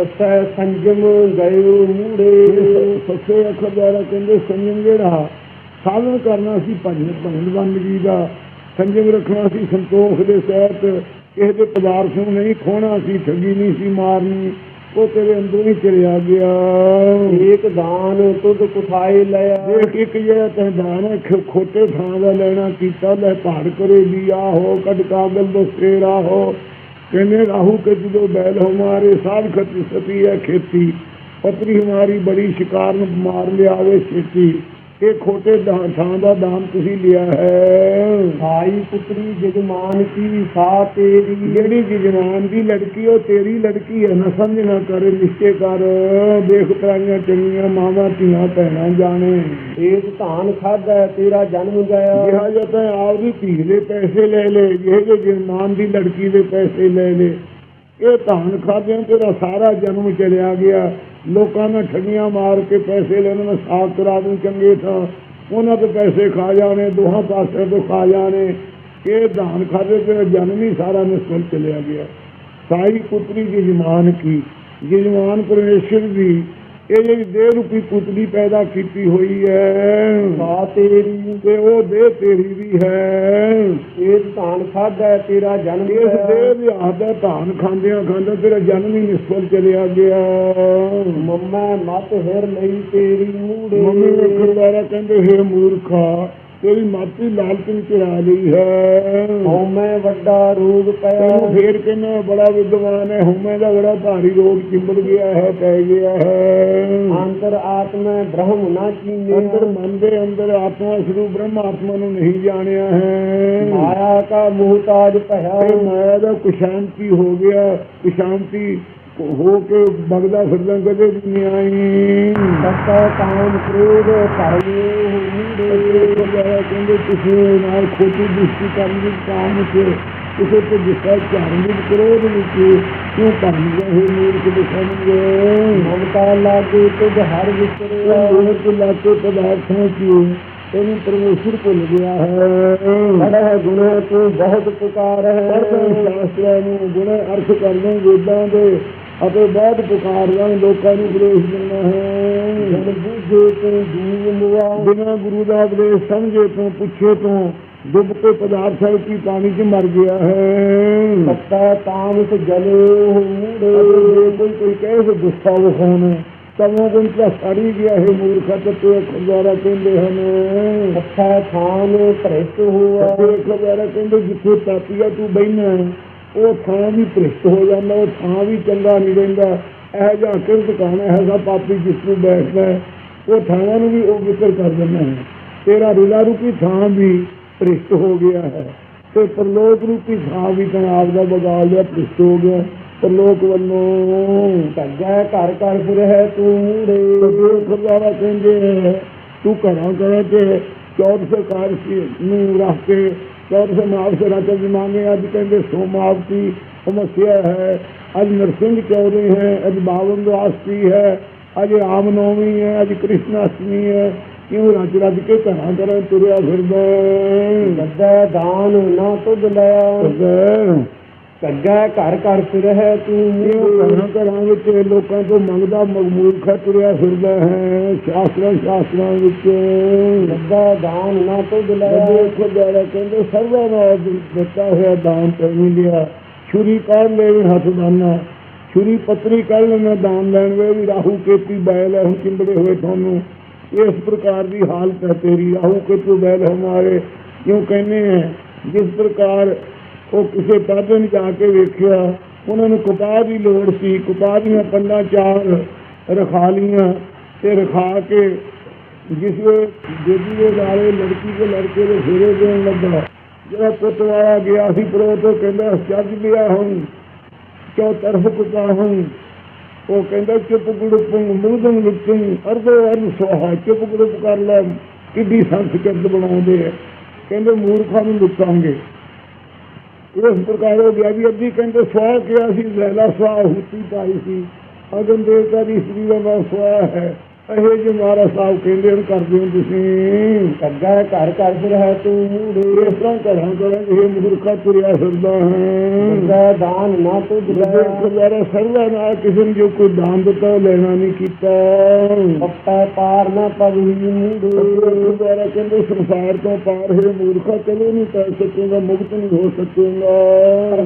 ਸੱਸੈ ਸੰਜਮ ਗਇਓ ਮੂੜੇ। ਸੱਸੇ ਅੱਖਰ ਦੁਆਰਾ ਕਹਿੰਦੇ ਸੰਜਮ ਜਿਹੜਾ ਸਾਧਨ ਕਰਨਾ ਸੀ ਭਜਨ ਭਜਨ ਬੰਦਗੀ ਦਾ। ਸੰਜਮ ਰੱਖਣਾ ਸੀ ਸੰਤੋਖ ਦੇ ਸਹਿਤ। ਕਿਸੇ ਦੇ ਪਦਾਰਥ ਨੂੰ ਨਹੀਂ ਖੋਣਾ ਸੀ ਠੱਗੀ ਨਹੀਂ ਸੀ ਮਾਰਨੀ। ਉਹ ਤੇਰੇ ਅੰਦਰੋਂ ਹੀ ਚਲਿਆ ਗਿਆ। ਏਕ ਦਾਨ ਤੁਧ ਕੁਠਾਏ ਲਿਆ ਦੇਖ ਇੱਕ ਜਿਹੜਾ ਤੈਂ ਦਾਨ ਖੋਟੇ ਥਾਂ ਦਾ ਲੈਣਾ ਕੀਤਾ ਲੈ ਭਾੜ ਕਰੇ ਲਿਆ ਹੋ ਕਦ ਕਾਗਲ ਬਸੇਰਾ ਹੋ। ਕਹਿੰਦੇ ਰਾਹੂ ਕੇ ਜਦੋਂ ਬੈਲ ਹਮਾਰੇ ਸਾਧ ਖਤ ਸਤੀ ਹੈ ਖੇਤੀ, ਪਤਰੀ ਹਮਾਰੀ ਬੜੀ ਸ਼ਿਕਾਰ ਨੂੰ ਮਾਰ ਲਿਆਵੇ ਛੇਤੀ। ਇਹ ਖੋਟੇ ਥਾਂ ਦਾ ਦਾਨ ਤੁਸੀਂ ਲਿਆ ਹੈ। ਭਾਈ ਪੁੱਤਰੀ ਜਜਮਾਨ ਕੀ ਸਾ ਤੇਰੀ। ਜਿਹੜੀ ਜਜਮਾਨ ਦੀ ਲੜਕੀ ਉਹ ਤੇਰੀ ਲੜਕੀ ਹੈ ਨਾ ਸਮਝ ਨਾ ਕਰ ਨਿਸ਼ਚੈ ਕਰ। ਦੇਖ ਤਰਾਈਆਂ ਚੰਗੀਆਂ ਮਾਵਾਂ ਧੀਆਂ ਭੈਣਾਂ ਜਾਣੇ। ਏਕ ਧਾਨ ਖਾਦਾ ਤੇਰਾ ਜਨਮ ਗਿਆ ਜਿਹਾ ਜਿਹਾ ਤਾਂ ਆਪਦੀ ਧੀ ਦੇ ਪੈਸੇ ਲੈ ਲੈ ਜਿਹੇ ਜਿਹੇ ਜਨਮਾਨ ਦੀ ਲੜਕੀ ਦੇ ਪੈਸੇ ਲੈ ਲੈ। ਇਹ ਧਾਨ ਖਾਦਿਆਂ ਤੇਰਾ ਸਾਰਾ ਜਨਮ ਚਲਿਆ ਗਿਆ। ਲੋਕਾਂ ਨੇ ਠੱਗੀਆਂ ਮਾਰ ਕੇ ਪੈਸੇ ਲੈਣ ਮੈਂ ਸਾਫ਼ ਕਰਾ ਦੂੰ ਚੰਗੇ ਥਾਂ। ਉਹਨਾਂ ਤੋਂ ਪੈਸੇ ਖਾ ਜਾਣੇ, ਦੋਹਾਂ ਪਾਸੇ ਤੋਂ ਖਾ ਜਾਣੇ। ਇਹ ਧਾਨ ਖਾਦੇ ਤੇਰਾ ਜਨਮ ਹੀ ਸਾਰਾ ਨਿਸਫਲ ਚਲਿਆ ਗਿਆ। ਸਾਈ ਪੁੱਤਰੀ ਦੀ ਜਮਾਨ ਕੀ? ਜਜਮਾਨ ਪਰਮੇਸ਼ਰ ਦੀ ਇਹ ਜਿਹੜੀ ਦੇਹ ਰੂਪੀ ਪੁੱਤਰੀ ਪੈਦਾ ਕੀਤੀ ਹੋਈ ਹੈ। ਸਾ ਤੇਰੀ। ਤੇ ਉਹ ਦੇਹ ਤੇਰੀ ਵੀ ਹੈ। ਏਕ ਧਾਨ ਖਾਦਾ ਤੇਰਾ ਜਨਮ ਇਸ ਦੇਹ ਦੇ ਆਦਾ ਧਾਨ ਖਾਂਦਿਆਂ ਖਾਂਦਿਆਂ ਤੇਰਾ ਜਨਮ ਹੀ ਨਿਸਫਲ ਚਲਿਆ ਗਿਆ। ਮੰਮਾ ਮਤ ਹਿਰ ਲਈ ਤੇਰੀ ਮੂੜੇ। ਮੰਮੀ ਵੇਖਣ ਵਾਲਾ ਕਹਿੰਦੇ ਹੈ ਮੂਰਖਾ ਤੇਰੀ ਮਾਤੀ ਲਾਲਚਨ ਚੜਾ ਲਈ ਹੈ। ਹਉਮੈ ਵੱਡਾ ਰੋਗ ਪਿਆ ਤੈਨੂੰ ਫੇਰ ਕਹਿੰਦਾ ਬੜਾ ਵਿਦਵਾਨ ਹੈ ਹੁਮੇ ਦਾ ਬੜਾ ਭਾਰੀ ਰੋਗ ਚਿੰਬੜ ਗਿਆ ਹੈ ਪੈ ਗਿਆ ਹੈ। ਅੰਤਰ ਆਤਮੈ ਬ੍ਰਹਮ ਨਾ ਚੀਨੇ। ਅੰਦਰ ਮਨ ਦੇ ਅੰਦਰ ਆਤਮਾ ਸਰੂਪ ਬ੍ਰਹਮ ਆਤਮਾ ਨੂੰ ਨਹੀਂ ਜਾਣਿਆ ਹੈ। ਮਾਇਆ ਕਾ ਮੁਹਤਾਜ ਭਇਆ। ਮਾਇਆ ਦਾ ਕੁਸ਼ਾਂਤੀ ਹੋ ਗਿਆ। ਕੁਸ਼ਾਂਤੀ ਹੋ ਕੇ ਬਗਦਾ ਫਿਰਦਾ ਕਦੇ ਨਹੀਂ ਆਈ। ਸੱਤਾ ਕਾਮ ਕ੍ਰੋਧ ਭਰਮੇ ਮੂੜੇ ਕਹਿੰਦੇ ਕਿਸੇ ਨਾਲ ਖੋਟੀ ਦ੍ਰਿਸ਼ਟੀ ਕਰਨ ਦੀ ਕਾਮ ਤੇ ਕਿਸੇ ਤੇ ਗੁੱਸਾ ਝਾੜਨ ਦੀ ਕਰੋਧ ਵਿੱਚ ਕਿਉਂ ਭਰਮ ਗਏ ਮੂਰਖ ਦਿਖਾਉਂਗੇ ਮਮਤਾ ਲਾਗੇ ਤੁਧ ਹਰ ਵਿਚਰਿਆ ਮੂਰਖ ਲਾਕੇ ਪਦਾਰਥਾਂ ਕੀ ਇਹਨੂੰ ਪਰਮੇਸ਼ਰ ਭੁੱਲ ਗਿਆ ਹੈ। ਬੜਾ ਗੁਣ ਤੂੰ ਬਹੁਤ ਪੁਕਾਰ ਹੈ। ਸ਼ਾਸਤਰਾਂ ਨੂੰ ਗੁਣੇ ਅਰਥ ਕਰਦੇ ਵੇਦਾਂ ਦੇ ਅਤੇ ਬਾਅਦ ਪੁਕਾਰਦਾ ਲੋਕਾਂ ਨੂੰ ਉਪਦੇਸ਼ ਦੇਣਾ ਹੈ। ਜਨ ਬੁਝੇ ਤੂੰ ਜੀਵ ਮੁਆ ਬਿਨਾਂ ਗੁਰੂ ਦਾ ਉਪਦੇਸ਼ ਸਮਝੇ ਤੋਂ ਪੁੱਛੇ ਤੋਂ ਡੁੱਬ ਕੇ ਪਦਾਰਥ ਹੈ ਕਿ ਪਾਣੀ 'ਚ ਮਰ ਗਿਆ ਹੈ। ਸੱਤਾ ਤਾਮਸ ਜਲੇ ਜੇ ਕੋਈ ਕੋਈ ਕਹੇ ਕਿ ਗੁੱਸਾ ਵਿਖਾਉਣ ਤਮੋ ਗੁਣ ਤਾਂ ਸੜੀ ਗਿਆ ਹੈ ਮੂਰਖਾ ਤੇ ਅੱਖਰ ਦੁਆਰਾ ਕਹਿੰਦੇ ਹਨ। ਅੱਛਾ ਥਾਨ ਭ੍ਰਿਸ਼ਟ ਹੋਆ। ਤੇ ਦੁਆਰਾ ਕਹਿੰਦੇ ਜਿੱਥੇ ਪਾਪੀਆ ਤੂੰ ਬੈਠਾ ਉਹ ਥਾਂ ਵੀ ਭ੍ਰਿਸ਼ਟ ਹੋ ਜਾਂਦਾ ਉਹ ਥਾਂ ਵੀ ਚੰਗਾ ਨਹੀਂ ਰਹਿੰਦਾ। ਇਹ ਜਿਹਾ ਕਿਰਤ ਕਾਣਾ ਹੈ ਸਾ ਪਾਪੀ ਜਿਸ ਨੂੰ ਬੈਠਦਾ ਉਹ ਥਾਵਾਂ ਨੂੰ ਵੀ ਉਹ ਵਿਕਰ ਕਰ ਦਿੰਦਾ ਹੈ। ਤੇਰਾ ਰਿਲਾ ਰੂਪੀ ਥਾਂ ਵੀ ਭ੍ਰਿਸ਼ਟ ਹੋ ਗਿਆ ਹੈ। ਤੇ ਪ੍ਰਲੋਕ ਰੂਪੀ ਥਾਂ ਵੀ ਤਾਂ ਦਾ ਬਗਾਲ ਲਿਆ ਭ੍ਰਿਸ਼ਟ ਹੋ ਗਿਆ। ਪਰਲੋਕ ਵੱਲੋਂ ਭੱਜੈ ਘਰ ਘਰ ਫਿਰਹਿ ਤੂੰ ਮੂੜੇ ਤੇ ਕਹਿੰਦੇ ਹੈ, ਤੂੰ ਘਰਾਂ ਘਰਾਂ ਤੇ ਚੌਥ ਸਰਕਾਰ ਨੂੰ ਰੱਖ ਕੇ ਸਮਾਵ ਸੇ ਰਾਜਾ ਜੀ ਮੰਗੇ ਅੱਜ ਕਹਿੰਦੇ ਸੋਮਾਵਤੀ ਸਮੱਸਿਆ ਹੈ। ਅੱਜ ਨਰਸਿੰਘ ਚੌਧਰੀ ਹੈ ਅੱਜ ਬਾਵਨ ਦੁਆਸਤੀ ਹੈ ਅੱਜ ਰਾਮ ਨੌਮੀ ਹੈ ਅੱਜ ਕ੍ਰਿਸ਼ਨਾਸ਼ਟਮੀ ਹੈ। ਕਿਉਂ ਰੱਜ ਰੱਜ ਕੇ ਘਰਾਂ ਘਰਾਂ ਤੁਰਿਆ ਫਿਰਦਾ। ਗੱਦਾ ਦਾਨ ਨਾ ਤੁਧ ਲਿਆ ਕੱਗਾ ਘਰ ਘਰ ਫਿਰਹਿ ਤੂੰ ਘਰਾਂ ਘਰਾਂ ਵਿੱਚ ਲੋਕਾਂ ਤੋਂ ਮੰਗਦਾ ਮੂਰਖਾ ਤੁਰਿਆ ਫਿਰਦਾ ਹੈ ਸ਼ਾਸਤਰਾਂ ਸ਼ਾਸਤਰਾਂ ਵਿੱਚ। ਗੱਦਾ ਦਾਨ ਨਾ ਤੁਧ ਲਿਆ ਲੱਗੇ ਖੁਦਾਰਾ ਕਹਿੰਦੇ ਸਰਵਾ ਨਾਲ ਦਿੱਤਾ ਹੋਇਆ ਦਾਨ ਤੇ ਨਹੀਂ ਲਿਆ। ਛੁਰੀ ਕਾਢ ਲੈ ਵੀ ਹੱਥ ਦਾਨਾ ਛੁਰੀ ਪਤਰੀ ਕੱਢ ਲੈਣਾ ਦਾਨ ਲੈਣ ਵੇ ਵੀ ਰਾਹੂ ਕੇਤੀ ਬੈਲ ਹੈ ਹੁਣ ਚਿੰਬੜੇ ਹੋਏ ਤੁਹਾਨੂੰ। ਇਸ ਪ੍ਰਕਾਰ ਦੀ ਹਾਲਤ ਹੈ ਤੇਰੀ ਰਾਹੂ ਕੇਤੂ ਬੈਲ ਹਮਾਰੇ ਕਿਉਂ ਕਹਿੰਦੇ ਹੈ ਜਿਸ ਪ੍ਰਕਾਰ ਉਹ ਕਿਸੇ ਪਾਸੇ ਨੂੰ ਜਾ ਕੇ ਵੇਖਿਆ, ਉਹਨਾਂ ਨੂੰ ਕਪਾਹ ਦੀ ਲੋੜ ਸੀ। ਕਪਾਹ ਦੀਆਂ ਪੰਨਾਂ ਚਾਰ ਰਖਾ ਲੀਆਂ ਤੇ ਰਖਾ ਕੇ ਜਿਸ ਵੇ ਬੇਬੀ ਦੇ ਨਾਲੇ ਲੜਕੀ ਦੇ ਲੜਕੇ ਦੇ ਫੇਰੇ ਦੇਣ ਲੱਗਾ। ਜਿਹੜਾ ਪੁੱਤ ਗਿਆ ਸੀ ਪ੍ਰੋਤ ਕਹਿੰਦਾ, ਚੱਜ ਲਿਆ ਹੁਣ ਚੌ ਤਰਫ ਕੁਤਾ ਹੁਣ? ਉਹ ਕਹਿੰਦਾ, ਚੁੱਪ ਗੁੜਪ ਮੂਦਨ ਵਿੱਚੋਂ ਅਰਧੋ ਅਰਧ ਸੋਹਾ ਚੁੱਪ ਗੁੜਪ ਕਰ ਲੈ, ਕਿੱਡੀ ਸੰਸਕ੍ਰਿਤ ਬਣਾਉਂਦੇ ਆ। ਕਹਿੰਦੇ, ਮੂਰਖਾਂ ਨੂੰ ਲੁੱਟਾਂਗੇ। ਇਸ ਪ੍ਰਕਾਰ ਹੋ ਗਿਆ ਵੀ ਅੱਧੀ ਕਹਿੰਦੇ ਸਵਾ ਕਿਹਾ ਸੀ ਲੈਲਾ ਸਵਾ ਹੁਤੀ ਪਾਈ ਸੀ। ਅਗਨ ਦੇਵਤਾ ਦੀ ਇਸਤਰੀ ਦਾ ਨਾਮ ਸਵਾ ਹੈ। ਇਹ ਜੇ ਮਹਾਰਾਜ ਸਾਹਿਬ ਕਹਿੰਦੇ ਹਨ ਕਰਦੇ ਹੋ ਤੁਸੀਂ। ਕੱਗਾ ਘਰ ਘਰ ਫਿਰ ਹੈ ਤੂੰ। ਇਸ ਤਰ੍ਹਾਂ ਘਰਾਂ ਘਰਾਂ ਇਹ ਮੂਰਖਾ ਤੁਰਿਆ ਫਿਰਦਾ ਹੈ। ਕੱਗਾ ਦਾਨ ਨਾ ਤੁਝ ਜਿਹੜੇ ਖਜ਼ਾਰਾ ਸਰਵਾ ਨਾਲ ਕਿਸੇ ਨੂੰ ਜੋ ਕੋਈ ਦਾਨ ਦਿੱਤਾ ਲੈਣਾ ਨਹੀਂ ਕੀਤਾ। ਪੱਪਾ ਪਾਰ ਨਾ ਪਵੀ ਖਜ਼ਾਰਾ ਕਹਿੰਦੇ ਸੰਸਾਰ ਤੋਂ ਪਾਰ ਹੈ ਮੂਰਖਾ ਕਦੇ ਨਹੀਂ ਕਰ ਸਕੇਗਾ ਮੁਕਤ ਨਹੀਂ ਹੋ ਸਕੇਗਾ।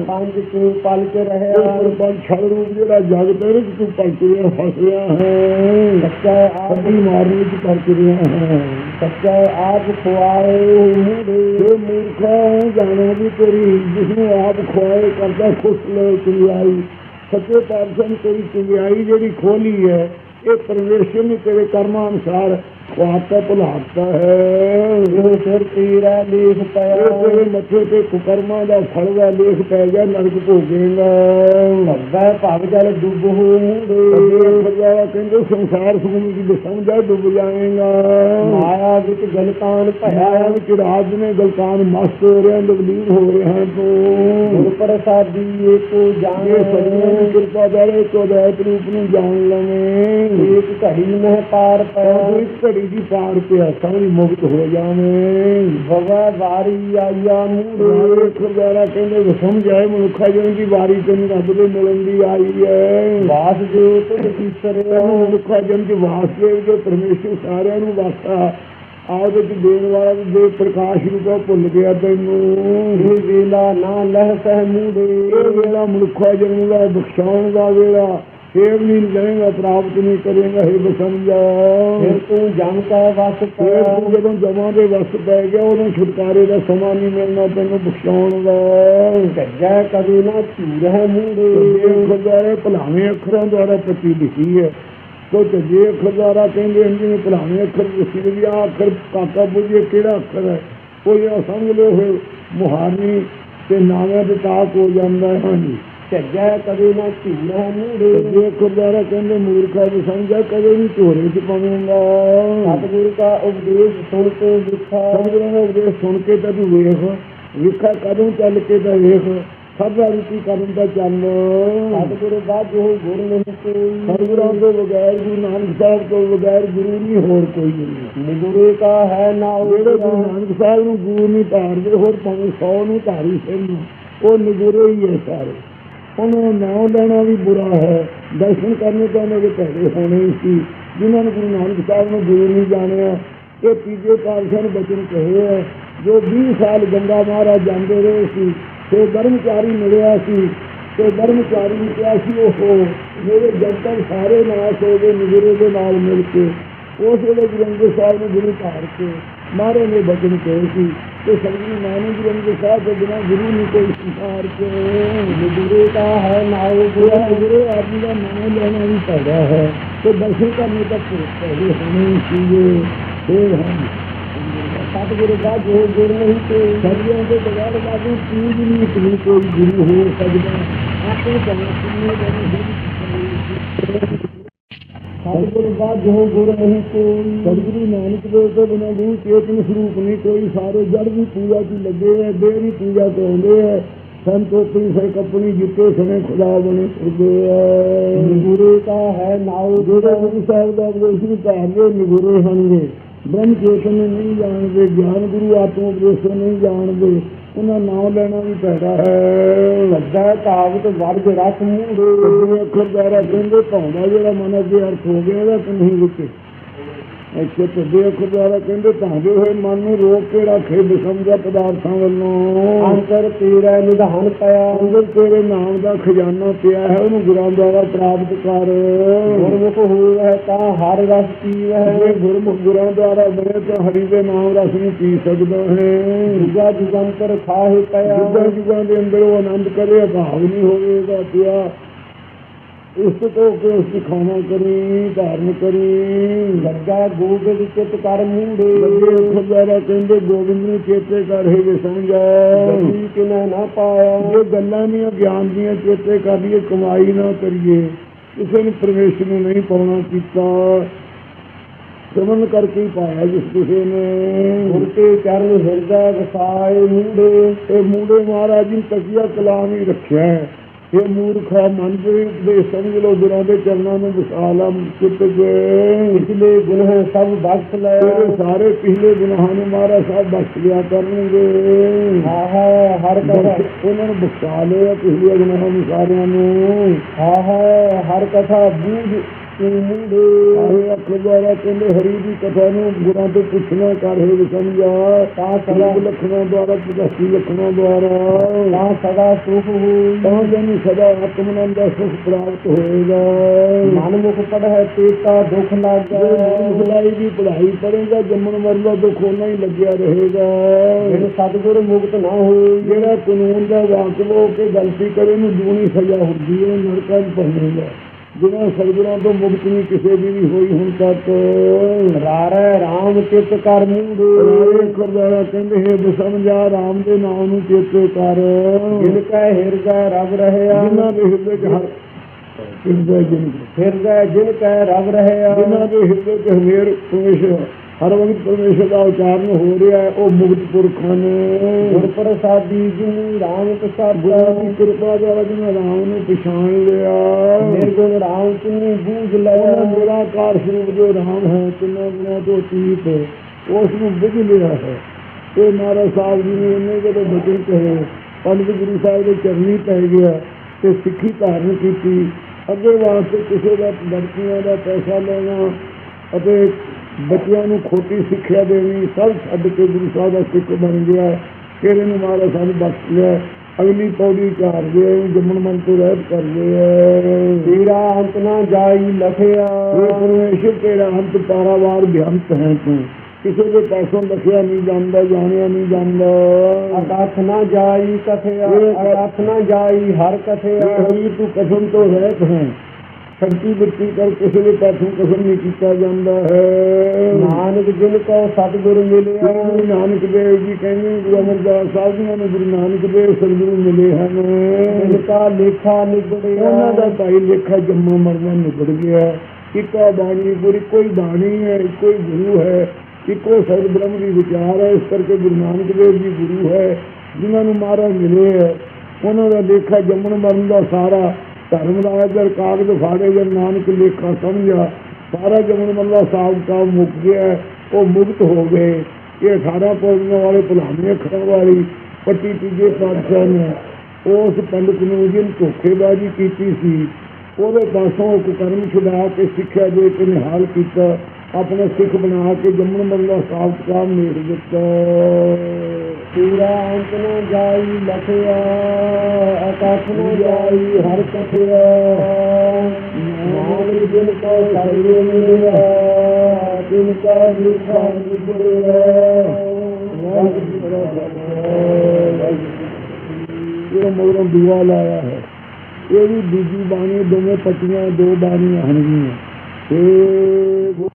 ਪੰਜ ਤੂੰ ਪਲ ਕੇ ਰਹਿਆ। ਪਰਪੰਚ ਛਲ ਰੂਪ ਜਿਹੜਾ ਜਗਤ ਹੈ ਤੂੰ ਪਲਟ ਰਿਹਾ ਫਸ ਰਿਹਾ ਹੈ। ਕੱਚਾ ਅੱਡੀ ਮਾਰਨ ਵਿੱਚ ਪਲਟ ਰਿਹਾ ਕੱਚਾ ਆਪ ਖੁਆਏ ਇਹ ਮੂਰਖਾ ਜਾਣਾ ਵੀ ਤੇਰੀ ਜਿਸ ਨੂੰ ਆਪ ਖੁਆਏ ਕਰਦਾ ਖੁਸ਼ ਲੈ ਚੰਗਿਆਈ ਸੱਚੇ ਪਾਤਸ਼ਾਹ ਨੇ ਤੇਰੀ ਚੰਗਿਆਈ ਜਿਹੜੀ ਖੋਲੀ ਹੈ ਇਹ ਪਰਮੇਸ਼ਰ ਨੇ ਤੇਰੇ ਕਰਮਾਂ ਅਨੁਸਾਰ ਖੁਆਤਾ ਭੁਲਾਤਾ ਹੈ। ਇਹ ਸਿਰ ਤੀਰਾ ਲੇਖ ਪਿਆ ਤੇਰੇ ਮੱਥੇ ਤੇ ਕੁਕਰਮਾਂ ਦਾ ਫਲ ਦਾ ਲੇਖ ਪੈ ਗਿਆ ਨਰਕ ਭੋਗੇਗਾ। ਕੱਗਾ ਭਵ ਜਲ ਡੁੱਬ ਹੋ ਮੂੜੇ ਖਜ਼ਾਵਾ ਕਹਿੰਦੇ ਸੰਸਾਰ ਸੁਣੀ ਦੀ ਸਮਝਾ ਡੁੱਬ ਜਾਏਗਾ। ਮਾਇਆ ਵਿੱਚ ਗਲਤਾਨ ਭਇਆ ਵਿੱਚ ਰਾਜ ਨੇ ਗਲਤਾਨ ਮਸਤ ਹੋ ਰਿਹਾ ਦਵਲੀਨ ਹੋ ਰਿਹਾ ਗੁਰ ਤੂੰ। ਪ੍ਰਸਾਦੀ ਇਹ ਜਾਣੇ ਸਦੀਆਂ ਦੀ ਕਿਰਪਾ ਦਾਰੇ ਕੋ ਦਾਇਤ ਰੂਪ ਨੂੰ ਜਾਣ ਲਵੇਂ। ਇੱਕ ਘੜੀ ਮਹਿ ਪਾਰ ਤੂੰ ਇਸ ਘੜੀ ਦੀ ਪਾਰ ਪਿਆ ਸਾਰੀ ਮੁਕਤ ਹੋ ਜਾਵੇਂ। ਭਵੈ ਵਾਰੀ ਆਇਆ ਮੂੜੇ ਰਾਏ ਖਰਦਾਰਾ ਕਹਿੰਦੇ ਵੀ ਸਮਝ ਆਏ ਮਨੁੱਖਾ ਜਨ ਦੀ ਵਾਰੀ ਤੈਨੂੰ ਰੱਬ ਦੇ ਮਿਲਣ ਦੀ ਆਈ ਹੈ। ਵਾਸ ਜੋ ਤੁਧ ਕੀਸਰਿਆ ਤੈਨੂੰ ਮਨੁੱਖਾ ਜਨ ਦੀ ਵਾਸਦੇਵ ਜੋ ਪਰਮੇਸ਼ਰ ਸਾਰਿਆਂ ਨੂੰ ਵਾਸਾ ਆਪ ਵਿੱਚ ਦੇਣ ਵਾਲਾ ਦੇ ਪ੍ਰਕਾਸ਼ ਰੂਪਾ ਭੁੱਲ ਗਿਆ ਤੈਨੂੰ। ਇਹ ਵੇਲਾ ਨਾ ਲਹਿ ਸਹਿ ਮੂੜੇ ਇਹ ਵੇਲਾ ਮਨੁੱਖਾ ਜਨਮ ਦਾ ਬਖਸ਼ਾਉਣ ਦਾ ਵੇਲਾ। ਫੇਰ ਨਹੀਂ ਲਏਗਾ ਪ੍ਰਾਪਤ ਨਹੀਂ ਕਰੇਗਾ ਇਹ ਬਸਮਝਾ ਫਿਰ ਤੂੰ ਜਮ ਕੈ ਵਸ ਫੇਰ ਤੂੰ ਜਦੋਂ ਜਮਾਂ ਦੇ ਵਸ ਪੈ ਗਿਆ ਉਦੋਂ ਛੁਟਕਾਰੇ ਦਾ ਸਮਾਂ ਨਹੀਂ ਮਿਲਣਾ ਤੈਨੂੰ ਬਖਸ਼ਾਉਣ ਦਾ। ਗੱਜੈ ਕਦੇ ਨਾ ਝੂਰ ਹੈ ਇਹ ਖਜ਼ਾਰੇ ਭਲਾਵੇਂ ਅੱਖਰਾਂ ਦੁਆਰਾ ਪੱਤੀ ਲਿਖੀ ਹੈ। ਤੋ ਜੇ ਖਜ਼ਾਰਾ ਕਹਿੰਦੇ ਹਨ ਜਿਵੇਂ ਭਲਾਵੇਂ ਅੱਖਰ ਲਿਖੀ ਵੀ ਆ ਅੱਖਰ ਕਾਕਾ ਬੁਝੇ ਕਿਹੜਾ ਅੱਖਰ ਹੈ? ਉਹ ਜਿਹੜਾ ਸਮਝ ਲਓ ਹੋਏ ਮੁਹਾਰਨੀ ਤੇ ਨਾਵੇਂ ਤੇ ਤਾਕ ਹੋ ਜਾਂਦਾ ਹੈ। ਹਾਂਜੀ। ਗੱਜੈ ਕਦੇ ਨਾ ਤੇ ਮੂੜੇ। ਜੇ ਖਜ਼ਾਰਾ ਕਹਿੰਦੇ ਮੂਰਖਾ ਦੀ ਸਮਝਾ ਕਦੇ ਨਹੀਂ ਝੋਰੇ ਚ ਪਵੇਂਗਾ। ਸਤਿਗੁਰੂ ਕਾ ਉਪਦੇਸ਼ ਸੁਣ ਕੇ ਵਿਖਾ ਸਤਿਗੁਰਾਂ ਦਾ ਉਪਦੇਸ਼ ਸੁਣ ਕੇ ਤਾਂ ਤੂੰ ਵੇਖ ਵਿਖਾ ਕਦੋਂ ਚੱਲ ਕੇ ਤਾਂ ਵੇਖ ਸਭ ਦਾ ਰੂਪੀ ਕਰਨ ਦਾ ਚੱਲ। ਸਤਿਗੁਰੂ ਬਾਝੋ ਗੁਰ ਨਹੀਂ ਕੋਈ। ਸਤਿਗੁਰਾਂ ਤੋਂ ਬਗੈਰ ਗੁਰੂ ਨਾਨਕ ਸਾਹਿਬ ਤੋਂ ਬਗੈਰ ਗੁਰੂ ਨਹੀਂ ਹੋਰ ਕੋਈ ਨਹੀਂ। ਨਿਗੁਰੇ ਕਾ ਹੈ ਨਾਉ ਜਿਹੜੇ ਗੁਰੂ ਨਾਨਕ ਸਾਹਿਬ ਨੂੰ ਗੁਰੂ ਨਹੀਂ ਧਾਰਦੇ ਹੋਰ ਭਾਵੇਂ 100 ਨੂੰ ਧਾਰੀ ਨੂੰ ਉਹ ਨਿਗੁਰੇ ਹੀ ਹੈ ਸਾਰੇ। ਉਹਨੂੰ ਨਾਮ ਲੈਣਾ ਵੀ ਬੁਰਾ ਹੈ। ਦਰਸ਼ਨ ਕਰਨੇ ਤਾਂ ਉਹਨਾਂ ਦੇ ਭੈੜੇ ਹੋਣੇ ਹੀ ਸੀ। ਜਿਨ੍ਹਾਂ ਨੇ ਗੁਰੂ ਨਾਨਕ ਸਾਹਿਬ ਨੂੰ ਗੁਰੂ ਨਹੀਂ ਜਾਣਿਆ, ਇਹ ਤੀਜੇ ਪਾਤਸ਼ਾਹ ਨੇ ਬਚਨ ਕਹੇ ਹੈ। ਜੋ 20 ਸਾਲ ਗੰਗਾ ਮਹਾਰਾਜ ਜਾਂਦੇ ਰਹੇ ਸੀ, ਤੇ ਬਰਮਚਾਰੀ ਮਿਲਿਆ ਸੀ, ਤੇ ਬਰਮਚਾਰੀ ਨੇ ਕਿਹਾ ਸੀ ਉਹ ਮੇਰੇ ਜੰਤਰ ਸਾਰੇ ਨਾਸ ਹੋ ਗਏ ਨਿਗਰੇ ਦੇ ਨਾਲ ਮਿਲ ਕੇ। ਉਸ ਵੇਲੇ ਗੁਰੂ ਅੰਗਦ ਸਾਹਿਬ ਨੂੰ ਗੁਰੂ ਧਾਰ ਕੇ ਮਹਾਰਾਜ ਨੇ ਬਚਨ ਕਹੇ ਸੀ ਕਿ ਸਤਿਗੁਰੂ ਨਾਨਕ ਗੁਰੂ ਅੰਗਦ ਸਾਹਿਬ ਤੋਂ ਬਿਨਾਂ ਗੁਰੂ ਨਹੀਂ ਕੋਈ ਸੰਸਾਰ ਕੇ ਨਿਗੁਰੇ ਕਾ ਹੈ ਨਾਉ ਗੁਰੂ ਗੁਰੂ ਆਦਮੀ ਦਾ ਨਾਮ ਲੈਣਾ ਵੀ ਪੈਦਾ ਹੈ। ਤੇ ਦਰਸ਼ਨ ਕਰਨੇ ਤੱਕ ਪਹਿਲੇ ਹੋਣੇ ਹੀ ਸੀਗੇ। ਫੇਰ ਹਨ ਸਤਿਗੁਰੂ ਬਾਝੋ ਗੁਰ ਨਹੀਂ ਕੋਈ ਸਭਿਆਂ ਦੇ ਬਗੈਰ ਬਾਬੂ ਪੂਜ ਨਹੀਂ ਇਤਨੀ ਕੋਈ ਗੁਰੂ ਹੋ ਸਕਦਾ। ਆਪੇ ਭਾਵੇਂ ਸਤਿਗੁਰੂ ਬਾਝੋ ਗੁਰ ਨਹੀਂ ਕੋਈ। ਸਤਿਗੁਰੂ ਨਾਨਕ ਦੇਵ ਤੋਂ ਬਿਨਾਂ ਗੁਰੂ ਚੇਤਨ ਸਰੂਪ ਨਹੀਂ ਕੋਈ। ਸਾਰੇ ਜੜ ਦੀ ਪੂਜਾ 'ਚ ਲੱਗੇ ਐ ਦੇਹ ਦੀ ਪੂਜਾ ਕਰਾਉਂਦੇ ਐ ਸੰਤੋਖੀ ਸੇ ਕਪਣੀ ਜਿੱਤੇ ਸਣੇ ਖੁਦਾ ਬਣੇ ਐ ਨਿਗੁਰੇ ਕਾ ਹੈ ਨਾਉ ਜਿਹੜੇ ਗੁਰੂ ਸਾਹਿਬ ਦਾ ਉਪਦੇਸ਼ ਵੀ ਧਾਰਦੇ ਨਿਗੁਰੇ ਹਨਗੇ ਬ੍ਰਹਮ ਚੇਤਨ ਨਹੀਂ ਜਾਣਦੇ ਗਿਆਨ ਗੁਰੂ ਆਤਮ ਉਪਦੇਸ਼ ਨਹੀਂ ਜਾਣਦੇ। ਉਹਨਾਂ ਨਾਮ ਲੈਣਾ ਵੀ ਪੈਦਾ ਹੈ। ਲੱਗਦਾ ਕਾਵਤ ਵਰਗ ਰਸ ਮੂੜੇ ਜਿਹੜੇ ਅੱਖਰ ਦੁਆਰਾ ਕਹਿੰਦੇ, ਭਾਉਂਦਾ ਜਿਹੜਾ ਮਨ ਅੱਗੇ ਅਰਥ ਹੋ ਗਿਆ ਇਹਦਾ ਕਿ ਨਹੀਂ ਇੱਥੇ ਤੁਦੇ ਅੱਖਰ ਦੁਆਰਾ ਕਹਿੰਦੇ ਭਾਂਦੇ ਹੋਏ ਮਨ ਨੂੰ ਰੋਕ ਕੇ ਰੱਖੇ ਬਿਸਮਝਾ ਪਦਾਰਥਾਂ ਵੱਲੋਂ। ਅੰਤਰ ਤੇਰਾ ਨਿਧਾਨ ਪਿਆ ਅੰਦਰ ਤੇਰੇ ਨਾਮ ਦਾ ਖਜ਼ਾਨਾ ਪਿਆ ਹੈ ਉਹਨੂੰ ਗੁਰਾਂ ਦੁਆਰਾ ਪ੍ਰਾਪਤ ਕਰ। ਗੁਰਮੁਖ ਹੋਵੇ ਤਾਂ ਹਰ ਰਸ ਪੀਵੈ। ਜੇ ਗੁਰਮੁਖ ਗੁਰਾਂ ਦੁਆਰਾ ਬਣੇ ਤਾਂ ਹਰੀ ਦੇ ਨਾਮ ਰਸ ਨੂੰ ਪੀ ਸਕਦਾ ਹੈ। ਜੁਗਾ ਜੁਗੰਤਰ ਖਾਹਿ ਪਿਆ। ਜੁਗਾਂ ਜੁਗਾਂ ਦੇ ਅੰਦਰ ਉਹ ਆਨੰਦ ਕਰੇ ਅਭਾਵ ਨਹੀਂ ਹੋਵੇਗਾ ਪਿਆ ਇਸ ਤੋਂ ਕਿ ਉਸ ਖਾਣਾ ਕਰੀ ਧਾਰਨ ਕਰੀ ਲੱਗਾ ਗੋਬਿੰਦ ਚਿਤ ਕਰ ਮੂੜੇ ਲੱਗੇ ਖੁਦਾਰਾ ਕਹਿੰਦੇ ਗੋਬਿੰਦ ਨੂੰ ਚੇਤੇ ਕਰ ਹੈ ਜੇ ਸਮਝਾ ਗਤੀ ਕਿਨੈ ਨਾ ਪਾਇਆ। ਜੇ ਗੱਲਾਂ ਦੀਆਂ ਗਿਆਨ ਦੀਆਂ ਚੇਤੇ ਕਰ ਲਈਏ ਕਮਾਈ ਨਾ ਕਰੀਏ। ਕਿਸੇ ਨੂੰ ਪਰਮੇਸ਼ਰ ਨੂੰ ਨਹੀਂ ਪਾਉਣਾ ਕੀਤਾ। ਸਮਨ ਕਰਕੇ ਹੀ ਪਾਇਆ ਜਿਸ ਕਿਸੇ ਨੇ। ਗੁਰ ਕੇ ਚਰਨ ਹਿਰਦੈ ਵਸਾਏ ਮੂੜੇ ਇਹ ਮੂੜੇ ਮਹਾਰਾਜ ਜੀ ਨੇ ਤਕੀਆ ਕਲਾਮ ਹੀ ਰੱਖਿਆ ਹੈ ਇਹ ਮੂਰਖਾ ਮਨ ਦੇ ਉਪਦੇਸ਼ ਸਮਝ ਲੋ ਗੁਰਾਂ ਦੇ ਚਰਨਾਂ ਨੂੰ ਵਿਸ਼ਾਲਾ ਚਿੱਤ ਗਏ ਪਿਛਲੇ ਗੁਨਾਹ ਸਭ ਬਖਸ਼ ਲੈ ਤੇਰੇ ਸਾਰੇ ਪਿਛਲੇ ਗੁਨਾਹਾਂ ਨੂੰ ਮਹਾਰਾਜ ਸਾਹਿਬ ਬਖਸ਼ ਲਿਆ ਕਰਨਗੇ ਆਹਾ ਹਰ ਕਥਾ ਬਖਸ਼- ਉਹਨਾਂ ਨੂੰ ਬਖਸ਼ਾ ਲਿਆ ਪਿਛਲੇ ਗੁਨਾਹਾਂ ਨੂੰ ਸਾਰਿਆਂ ਨੂੰ ਆਹਾ ਹਰ ਕਥਾ ਬੂਝ ਮੁੰਡੇ ਆਹੇ ਅੱਖ ਦੁਆਰਾ ਕਹਿੰਦੇ ਹਰੀ ਦੀ ਕਥਾ ਨੂੰ ਗੁਰਾਂ ਤੋਂ ਪੁੱਛਣਾ ਕਰ ਹੈ ਸਮਝਾ। ਤਾਂ ਸਦਾ ਲਖਣਾ ਦੁਆਰਾ ਪਦਸੀ ਲਖਣਾ ਦੁਆਰਾ। ਤਾਂ ਸਦਾ ਸੁਖ ਹੋਈ। ਤਾਂ ਜਨ ਸਦਾ ਆਤਮਨੰਦ ਦਾ ਸੁਖ ਪ੍ਰਾਪਤ ਹੋਏਗਾ। ਮਨ ਮੁਖ ਪੜ੍ਹੈ ਤੇਤਾ ਦੁਖ ਜੇ ਲਾਗੈ ਮੁਖਲਾਈ ਦੀ ਪੜ੍ਹਾਈ ਪੜੇਗਾ ਜੰਮਣ ਮਰਨ ਦਾ ਦੁੱਖ ਉਹਨਾਂ ਹੀ ਲੱਗਿਆ ਰਹੇਗਾ। ਜਿਨ ਸਤਿਗੁਰ ਮੁਕਤ ਨਾ ਹੋਈ ਜਿਹੜਾ ਕਾਨੂੰਨ ਦਾ ਵਾਕਫ ਹੋ ਕੇ ਗਲਤੀ ਕਰੇ ਨੂੰ ਦੂਣੀ ਸਜ਼ਾ ਹੁੰਦੀ ਹੈ ਨਰਕਾਂ 'ਚ ਪਵੇਗਾ ਜਿਹਨਾਂ ਸਤਿਗੁਰਾਂ ਤੋਂ ਮੁਕਤ ਨਹੀਂ ਕਿਸੇ ਦੀ ਵੀ ਹੋਈ ਹੁਣ ਤੱਕ। ਰਾਰੈ ਰਾਮ ਚਿਤ ਕਰ ਮੂੰਡੇ ਰਾਏ ਕਰਦਾਰਾ ਕਹਿੰਦੇ ਹੈ ਬਸਮਝਾ ਰਾਮ ਦੇ ਨਾਮ ਨੂੰ ਚੇਤੇ ਕਰ। ਜਿਨ ਕੈ ਹਿਰਦੈ ਰਬ ਰਹਿਆ। ਜਿਨ੍ਹਾਂ ਦੇ ਹਿਰਦੇ 'ਚ ਹਰ ਹਿਰਦੇ ਜਿਨ ਹਿਰਦੈ ਜਿਨ ਕੈ ਰਬ ਰਹਿਆ। ਜਿਨ੍ਹਾਂ ਦੇ ਹਿਰਦੇ 'ਚ ਹਨੇਰ ਪਰਮੇਸ਼ਰ ਹਰ ਵਕਤ ਪਰਮੇਸ਼ਰ ਦਾ ਉਚਾਰਨ ਹੋ ਰਿਹਾ ਹੈ ਉਹ ਮੁਕਤ ਪੁਰਖਾਂ ਨੇ। ਗੁਰ ਪ੍ਰਸਾਦੀ ਜਿਨ ਰਾਮ ਪ੍ਰਸਾਦ ਦੀ ਕਿਰਪਾ ਦੇ ਜਿਹਨਾਂ ਰਾਮ ਨੂੰ ਪਛਾਣ ਲਿਆ। ਨਿਰਗੁਣ ਰਾਮ ਕਿਨੀ ਬੂਝ ਲਿਆ। ਨਿਰਾਕਾਰ ਸਰੂਪ ਜੋ ਰਾਮ ਹੈ ਤਿੰਨਾਂ ਗੁਣਾਂ ਤੋਂ ਅਤੀਤ ਹੈ ਉਸ ਨੂੰ ਬੁੱਝ ਲਿਆ ਹੈ। ਇਹ ਮਹਾਰਾਜ ਸਾਹਿਬ ਜੀ ਨੇ ਇੰਨੇ ਜਦੋਂ ਬਚਨ ਕਹੇ ਪੰਡਿਤ ਗੁਰੂ ਸਾਹਿਬ ਦੇ ਚਰਨੀ ਪੈ ਗਿਆ ਤੇ ਸਿੱਖੀ ਧਾਰਨ ਕੀਤੀ। ਅੱਗੇ ਵਾਸਤੇ ਕਿਸੇ ਦਾ ਲੜਕੀਆਂ ਦਾ ਪੈਸਾ ਲੈਣਾ ਅਤੇ ਬੱਚਿਆਂ ਨੂੰ ਖੋਟੀ ਸਿੱਖਿਆ ਦੇਣੀ ਸਭ ਛੱਡ ਕੇ ਗੁਰੂ ਸਾਹਿਬ ਦਾ ਸਿੱਖ ਬਣ ਗਿਆ ਫਿਰ ਇਹਨੂੰ ਮਹਾਰਾਜ ਸਾਹਿਬ ਬਖਸ਼ ਲਿਆ ਅਗਲੀ ਪੌੜੀ ਚਾਰਦੇ ਆ ਜੰਮਣ ਮਨ ਤੋਂ ਰਹਿਤ ਕਰਦੇ ਆ ਤੇਰਾ ਅੰਤ ਨਾ ਜਾਈ ਲਖਿਆ। ਇਹ ਪਰਮੇਸ਼ਰ ਤੇਰਾ ਅੰਤ ਪਾਰਾਵਾਰ ਬਿਆੰਤ ਹੈ ਤੂੰ। ਕਿਸੇ ਦੇ ਪਾਸੋਂ ਲਖਿਆ ਨਹੀਂ ਜਾਂਦਾ ਜਾਣਿਆ ਨਹੀਂ ਜਾਂਦਾ। ਅਕਥ ਨਾ ਜਾਈ ਕਥਿਆ ਅਕਥ ਨਾ ਜਾਈ ਹਰ ਕਥਿਆ। ਹੋਈ ਤੂੰ ਕਸਮ ਤੋਂ ਰਹਿਤ ਹੈ। ਸ਼ਕਤੀ ਬਿਰਤੀ ਕਰ ਕਿਸੇ ਦੇ ਪਾਸੋਂ ਕਸਮ ਨਹੀਂ ਕੀਤਾ ਜਾਂਦਾ ਹੈ। ਨਾਨਕ ਜਿਨ ਕੋ ਸਤਿਗੁਰ ਮਿਲਿਆ। ਗੁਰੂ ਨਾਨਕ ਦੇਵ ਜੀ ਕਹਿੰਦੇ ਗੁਰੂ ਅਮਰਦਾਸ ਸਾਹਿਬ ਜੀ ਨੂੰ ਗੁਰੂ ਨਾਨਕ ਦੇਵ ਸਤਿਗੁਰੂ ਮਿਲੇ ਹਨ। ਜਿਨ ਕਾ ਲੇਖਾ ਨਿਬੜਿਆ। ਉਹਨਾਂ ਦਾ ਭਾਈ ਲੇਖਾ ਜੰਮਾ ਮਰਨਾ ਨਿਬੜ ਗਿਆ। ਇੱਕਾ ਬਾਣੀ ਗੁਰੂ ਕੋਈ ਬਾਣੀ ਹੈ ਹੀ ਗੁਰੂ ਹੈ ਇੱਕੋ ਸਰ ਬ੍ਰਹਮ ਦੀ ਵਿਚਾਰ ਹੈ ਇਸ ਕਰਕੇ ਗੁਰੂ ਨਾਨਕ ਦੇਵ ਜੀ ਗੁਰੂ ਹੈ ਜਿਨ੍ਹਾਂ ਨੂੰ ਮਹਾਰਾਜ ਮਿਲੇ ਹੈ। ਉਹਨਾਂ ਦਾ ਲੇਖਾ ਜੰਮਣ ਮਰਨ ਦਾ ਸਾਰਾ ਧਰਮ ਦਾ ਦਾ ਕਾਗਜ਼ ਫਾੜੇ ਜਨ ਨਾਨਕ ਲੇਖਾ ਸਮਝਿਆ, ਸਾਰਾ ਜੰਮਣ ਮਰਨ ਦਾ ਹਿਸਾਬ ਮੁੱਕ ਗਿਆ, ਉਹ ਮੁਕਤ ਹੋ ਗਏ। ਇਹ 18 ਪੌੜੀਆਂ ਵਾਲੇ ਭੁਲਾਣੇ ਅੱਖਰਾਂ ਵਾਲੀ ਪੱਟੀ ਤੀਜੇ ਪਾਤਸ਼ਾਹ ਨੇ ਉਸ ਪੰਡਤ ਨੂੰ ਜਿਹਨ ਧੋਖੇਬਾਜ਼ੀ ਕੀਤੀ ਸੀ, ਉਹਦੇ ਪਾਸੋਂ ਇੱਕ ਕਰਮ ਛੁਡਾ ਕੇ ਸਿੱਖਿਆ ਦੇ ਕੇ ਨਿਹਾਲ ਕੀਤਾ। ਆਪਣਾ ਸਿੱਖ ਬਣਾ ਕੇ ਜੰਮਣ ਮਰਨ ਦਾ ਹਿਸਾਬ ਕਿਤਾਬ ਮੇੜ ਦਿੱਤਾ ਤੇਰਾ ਅੰਤ ਨਾ ਜਾਈ ਲਖਿਆ ਅਕਥ ਨਾ ਜਾਈ ਹਰ ਕਥਿਆ ਨਾਨਕ ਜਿਨ ਕੋ ਸਤਿਗੁਰ ਮਿਲਿਆ ਜਿਨ ਕਾ ਲੇਖਾ ਨਿਬੜਿਆ ਇਹ ਮਗਰੋਂ ਦੂਆ ਲਾਇਆ ਹੈ ਇਹ ਵੀ ਦੂਜੀ ਬਾਣੀ ਦੋਵੇਂ ਪੱਟੀਆਂ ਦੋ ਬਾਣੀਆਂ ਹਣਗੀਆਂ ਤੇ